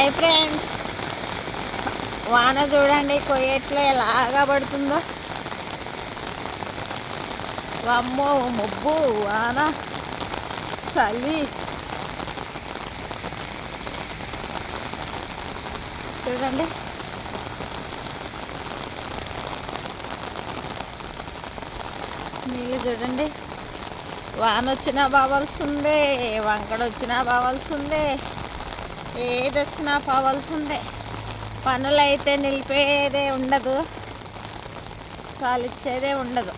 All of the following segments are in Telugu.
హాయ్ ఫ్రెండ్స్ వాన చూడండి కొయ్యట్లో ఎలాగా పడుతుందో. అమ్మో ముబ్బు వాన. చలి. చూడండి. నీళ్ళు చూడండి. వాన వచ్చినా బావాల్సిందే వంకడ వచ్చినా బావాల్సిందే. ఏది వచ్చినా పోవాల్సిందే. పనులు అయితే నిలిపేదే ఉండదు. సాలిచ్చేదే ఉండదు.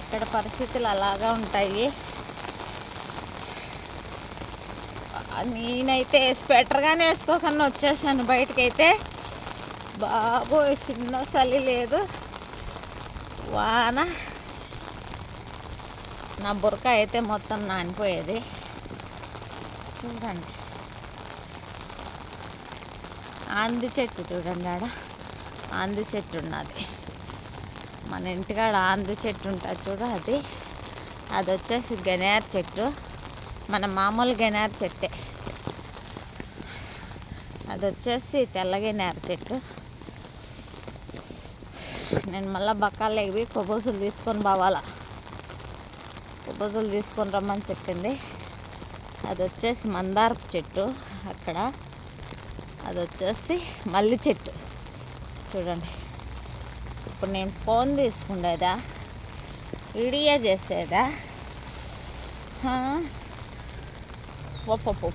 ఇక్కడ పరిస్థితులు అలాగా ఉంటాయి. నేనైతే స్వెటర్గానే వేసుకోకుండా వచ్చేసాను బయటకైతే. బాబు చిన్న చలి లేదు. వాన. నా బురక అయితే మొత్తం నానిపోయేది. చూడండి. ఆంది చెట్టు చూడండి ఆడ. ఆంది చెట్టు ఉన్నది. మన ఇంటికాడ ఆంది చెట్టు ఉంటుంది చూడు అది. అది వచ్చేసి గనేర్ చెట్టు. మన మామూలు గనేర్ చెట్టే. అది వచ్చేసి తెల్లగనేర చెట్టు. నేను మళ్ళీ బకాలు ఎగివి కొబ్బసులు తీసుకొని పోవాలా. కొబ్బసులు తీసుకొని రమ్మని చెప్పింది. అది వచ్చేసి మందారపు చెట్టు అక్కడ. అది వచ్చేసి మల్లి చెట్టు. చూడండి. ఇప్పుడు నేను ఫోన్ తీసుకుండేదా? వీడియో చేసేదా? పప్పు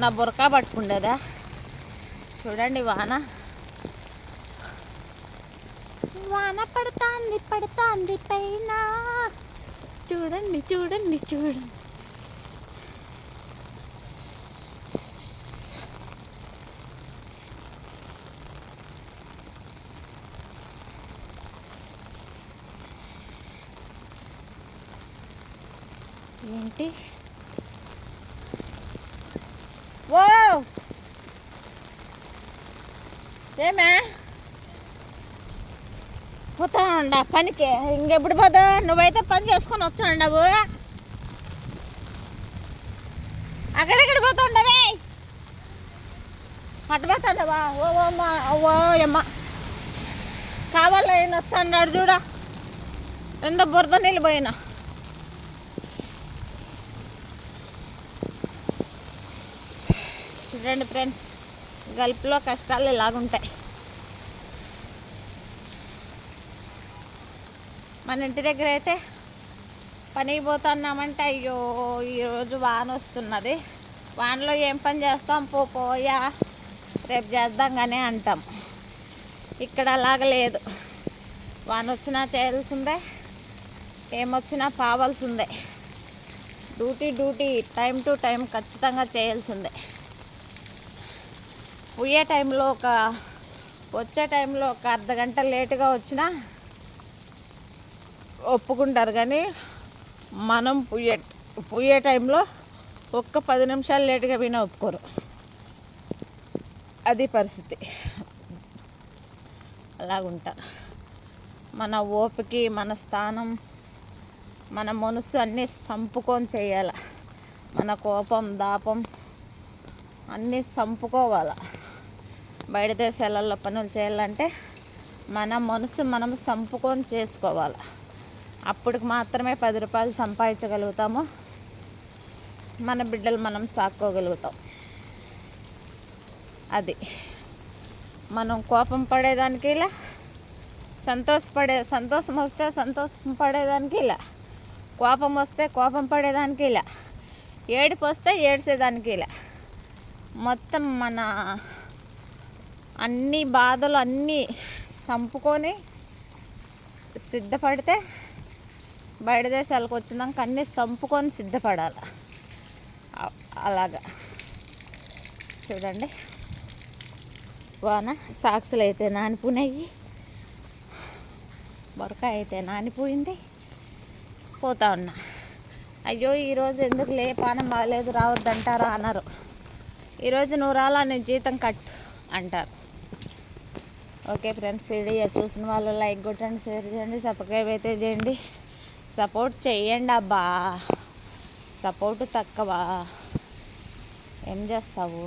నా బురకా పట్టుకుండేదా? చూడండి వాన. వాన పడుతుంది పడుతుంది పైన. చూడండి చూడండి చూడండి. ఏంటి? ఓ! ఏమే? పోతా ఉండ పనికి. ఇంకెప్పుడు పోతా నువ్వైతే పని చేసుకొని వచ్చాండవు అక్కడెక్కడ పోతుండవే? పట్టుపోతాండవా ఓ ఓ అమ్మా ఓ అమ్మ. కావాలని వచ్చాడు చూడ. ఎంత బురద నీళ్ళు పోయినా. చూడండి ఫ్రెండ్స్ గల్ఫ్లో కష్టాలు ఇలాగుంటాయి. మన ఇంటి దగ్గర అయితే పనికి పోతున్నామంటే అయ్యో ఈరోజు వాన వస్తున్నది. వానలో ఏం పని చేస్తాం? పో పోయా రేపు చేద్దాం కానీ అంటాం. ఇక్కడ అలాగ లేదు. వాన వచ్చినా చేయాల్సిందే ఏమొచ్చినా పావాల్సిందే. Duty duty time to time ఖచ్చితంగా చేయాల్సిందే. పోయే టైంలో ఒక వచ్చే టైంలో ఒక అర్ధ గంట లేటుగా వచ్చినా ఒప్పుకుంటారు కానీ మనం పుయ్యే పుయ్యే టైంలో ఒక్క పది నిమిషాలు లేటుగా పోయినా ఒప్పుకోరు. అది పరిస్థితి. అలాగుంటారు మన ఓపికి మన స్థానం మన మనసు అన్నీ సంపుకొని చేయాలి. మన కోపం దాపం అన్నీ సంపుకోవాలి. బయట దేశాలలో పనులు చేయాలంటే మన మనసు మనం సంపుకొని చేసుకోవాలి. అప్పటికి మాత్రమే పది రూపాయలు సంపాదించగలుగుతాము. మన బిడ్డలు మనం సాక్కోగలుగుతాం. అది. మనం కోపం పడేదానికి ఇలా సంతోషపడే సంతోషం వస్తే సంతోషం పడేదానికి ఇలా కోపం వస్తే కోపం పడేదానికి ఇలా ఏడుపు వస్తే ఏడ్చేదానికి ఇలా. మొత్తం మన అన్ని బాధలు అన్నీ సంపుకొని సిద్ధపడితే బయట దేశాలకు వచ్చినాక అన్నీ సంపుకొని సిద్ధపడాలి. అలాగా. చూడండి. వాన సాక్సులు అయితే నానిపోయినాయి. బొరకాయ అయితే నానిపోయింది. పోతా ఉన్నా. అయ్యో ఈరోజు ఎందుకు లే పానం బాగాలేదు రావద్దంటారా అన్నారు. ఈరోజు నువ్వు రాలా నేను జీతం కట్ అంటారు. ఓకే ఫ్రెండ్స్ వీడియో చూసిన వాళ్ళు లైక్ కొట్టండి షేర్ చేయండి సబ్స్క్రైబ్ అయితే చేయండి. సపోర్ట్ చేయండి అబ్బా. సపోర్ట్ తక్కువ. ఏం చేస్తావు?